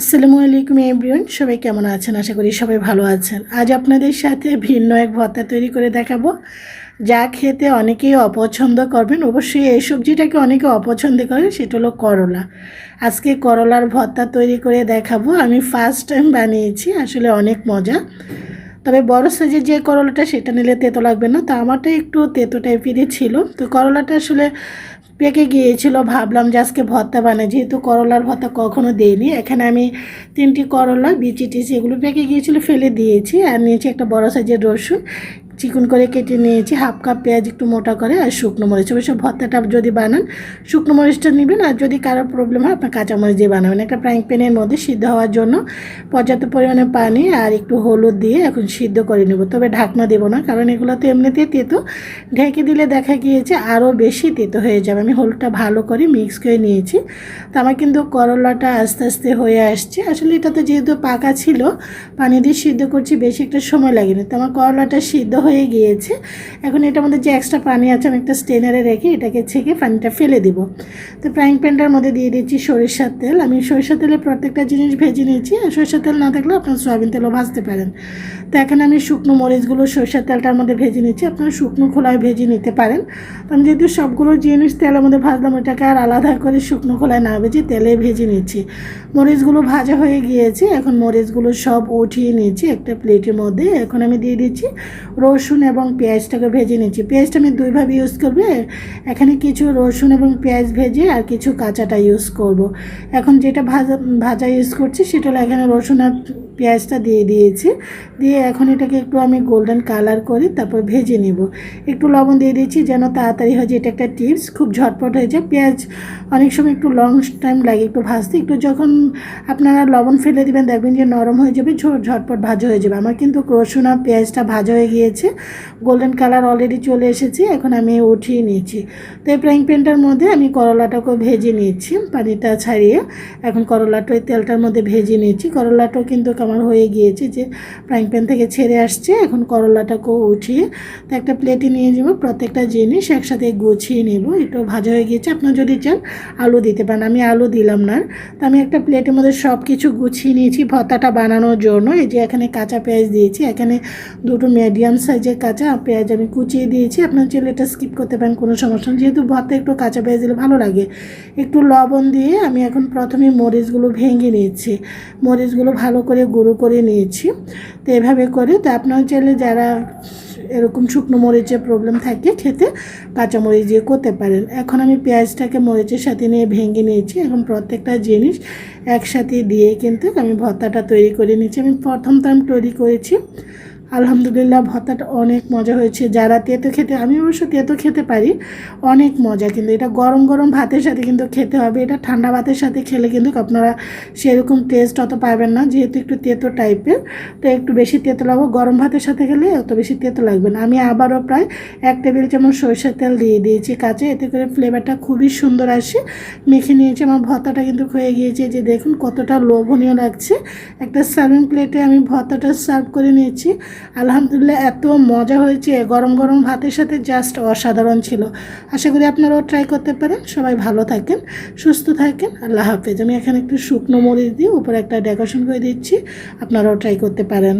আসসালামু আলাইকুম এভরিওয়ান, সবাই কেমন আছেন? আশা করি সবাই ভালো আছেন। আজ আপনাদের সাথে ভিন্ন এক ভর্তা তৈরি করে দেখাবো। যা খেতে অনেকেই অপছন্দ করবেন। অবশ্যই এই সবজিটাকে অনেকে অপছন্দ করেন, সেটা হলো করলা। আজকে করলার ভর্তা তৈরি করে দেখাবো। আমি ফার্স্ট টাইম বানিয়েছি, আসলে অনেক মজা। তবে বড় সাইজের যে করলাটা, সেটা নিলে তেতো লাগবে না। তো আমারটা একটু তেতো টাইপেরই ছিল। তো করলাটা আসলে পেকে গিয়েছিল, ভাবলাম যে আজকে ভর্তা বানাই, যেহেতু করলার ভর্তা কখনো দিইনি, এখানে আমি তিনটি করলা, বিচি টিচি এগুলো পেকে গিয়েছিল, ফেলে দিয়েছি, আর নিয়েছি একটা বড় সাইজের রসুন চিকন করে কেটে নিয়েছি হাফ কাপ পেঁয়াজ একটু মোটা করে আর শুকনো মরিচ। অবশ্য ভর্তাটা যদি বানান, শুকনো মরিচটা নেবেন আর যদি কারও প্রবলেম হয়, আপনার কাঁচা মরিচ দিয়ে বানাবেন। একটা ফ্রাইং প্যানের মধ্যে সিদ্ধ হওয়ার জন্য পর্যাপ্ত পরিমাণে পানি আর একটু হলুদ দিয়ে এখন সিদ্ধ করে নেব। তবে ঢাকনা দেবো না, কারণ এগুলো তো এমনিতেই তেতো। ঢেকে দিলে দেখা গিয়েছে আরও বেশি তেতো হয়ে যাবে। আমি হলুদটা ভালো করে মিক্স করে নিয়েছি। তো আমার কিন্তু করলাটা আস্তে আস্তে হয়ে আসছে। আসলে এটা তো যেহেতু পাকা ছিল, পানি দিয়ে সিদ্ধ করছি, বেশি একটা সময় লাগেনি। তো আমার করলাটা সিদ্ধ হয়ে গিয়েছে। এখন এটার মধ্যে যে এক্সট্রা পানি আছে আমি একটা স্টেনারে রেখে এটাকে ছেঁকে পানিটা ফেলে দিব। তো ফ্রাইং প্যানটার মধ্যে দিয়ে দিচ্ছি সরিষার তেল। আমি সরিষার তেলে প্রত্যেকটা জিনিস ভেজে নিয়েছি। আর সরিষার তেল না থাকলে আপনার সয়াবিন তেলও ভাজতে পারেন। তো এখন আমি শুকনো মরিচগুলো সরিষার তেলটার মধ্যে ভেজে নিচ্ছি। আপনারা শুকনো খোলায় ভেজে নিতে পারেন। তো আমি যেহেতু সবগুলো জিনিস তেলের মধ্যে ভাজলাম ওটাকে আর আলাদা করে শুকনো খোলায় না ভেজে তেলে ভেজে নিচ্ছি। মরিচগুলো ভাজা হয়ে গিয়েছে। এখন মরিচগুলো সব উঠিয়ে নিয়েছি একটা প্লেটের মধ্যে। এখন আমি দিয়ে দিচ্ছি রসুন এবং পেঁয়াজটাকে ভেজে নিচ্ছি পেঁয়াজটা আমি দুইভাবে ইউজ করব এখানে কিছু রসুন এবং পেঁয়াজ ভেজে আর কিছু কাঁচাটা ইউজ করব। এখন যেটা ভাজা ভাজা ইউজ করছি সেটা হলো এখানে রসুন আর পেঁয়াজটা দিয়ে দিয়েছি। দিয়ে এখন এটাকে একটু আমি গোল্ডেন কালার করি তারপর ভেজে নেব। একটু লবণ দিয়ে দিয়েছি যেন তাড়াতাড়ি হয় যে এটা একটা টিপস খুব ঝটপট হয়ে যায়। পেঁয়াজ অনেক সময় একটু লং টাইম লাগে একটু ভাজতে। একটু যখন আপনারা লবণ ফেলে দেবেন, দেখবেন যে নরম হয়ে যাবে ঝটপট ভাজা হয়ে যাবে। আমার কিন্তু রসুন আর পেঁয়াজটা ভাজা হয়ে গিয়েছে। গোল্ডেন কালার অলরেডি চলে এসেছে। এখন আমি উঠিয়ে নিয়েছি। তো এই ফ্রাইং প্যানটার মধ্যে আমি করলাটাকেও ভেজে নিয়েছি। পানিটা ছাড়িয়ে এখন করলাটা তেলটার মধ্যে ভেজে নিয়েছি। করলাটাও কিন্তু আমার হয়ে গিয়েছে যে ফ্রাইং প্যান থেকে ছেড়ে আসছে, এখন করলাটাকেও উঠিয়ে তো একটা প্লেটে নিয়ে যাব প্রত্যেকটা জিনিস একসাথে গুছিয়ে নেব একটু ভাজা হয়ে গিয়েছে। আপনার যদি চান আলু দিতে পারেন, আমি আলু দিলাম না। তো আমি একটা প্লেটের মধ্যে সব কিছু গুছিয়ে নিয়েছি ভর্তাটা বানানোর জন্য। এই যে এখানে কাঁচা পেঁয়াজ দিয়েছি, এখানে দুটো মিডিয়াম সাইজের কাঁচা পেঁয়াজ আমি কুচিয়ে দিয়েছি। আপনার চাইলে এটা স্কিপ করতে পারেন, কোনো সমস্যা নেই। যেহেতু ভর্তা একটু কাঁচা পেঁয়াজ দিলে ভালো লাগে। একটু লবণ দিয়ে আমি এখন প্রথমে মরিচগুলো ভেঙে নিয়েছি মরিচগুলো ভালো করে গুঁড়ো করে নিয়েছি। তো এভাবে করে তো আপনার চাইলে যারা এরকম শুকনো মরিচের প্রবলেম থাকে খেতে, কাঁচা মরিচ দিয়ে করতে পারেন। এখন আমি পেঁয়াজটাকে মরিচের সাথে নিয়ে ভেঙে নিয়েছি। এখন প্রত্যেকটা জিনিস একসাথে দিয়ে কিন্তু আমি ভর্তাটা তৈরি করে নিয়েছি আমি প্রথম তো আমি তৈরি করেছি। আলহামদুলিল্লাহ ভর্তাটা অনেক মজা হয়েছে। যারা তেতো খেতে, আমি অবশ্য তেতো খেতে পারি, অনেক মজা। কিন্তু এটা গরম গরম ভাতের সাথে কিন্তু খেতে হবে। এটা ঠান্ডা ভাতের সাথে খেলে কিন্তু আপনারা সেরকম টেস্ট অত পাবেন না, যেহেতু একটু তেতো টাইপের তো একটু বেশি তেতো লাগবো। গরম ভাতের সাথে খেলে অত বেশি তেতো লাগবে না। আমি আবারও প্রায় এক টেবিল চামচ সরষের তেল দিয়ে দিয়েছি কাঁচে। এতে করে ফ্লেভারটা খুবই সুন্দর আসে। মেখে নিয়েছি। আমার ভর্তাটা কিন্তু হয়ে গিয়েছে। যে দেখুন কতটা লোভনীয় লাগছে। একটা সার্ভিং প্লেটে আমি ভর্তাটা সার্ভ করে নিয়েছি। আলহামদুলিল্লাহ, এত মজা হয়েছে। গরম গরম ভাতের সাথে জাস্ট অসাধারণ ছিল। আশা করি আপনারাও ট্রাই করতে পারেন। সবাই ভালো থাকেন, সুস্থ থাকেন। আল্লাহ হাফেজ। আমি এখানে একটু শুকনো মরিচ দিয়ে উপরে একটা ডেকোরেশন করে দিচ্ছি। আপনারাও ট্রাই করতে পারেন।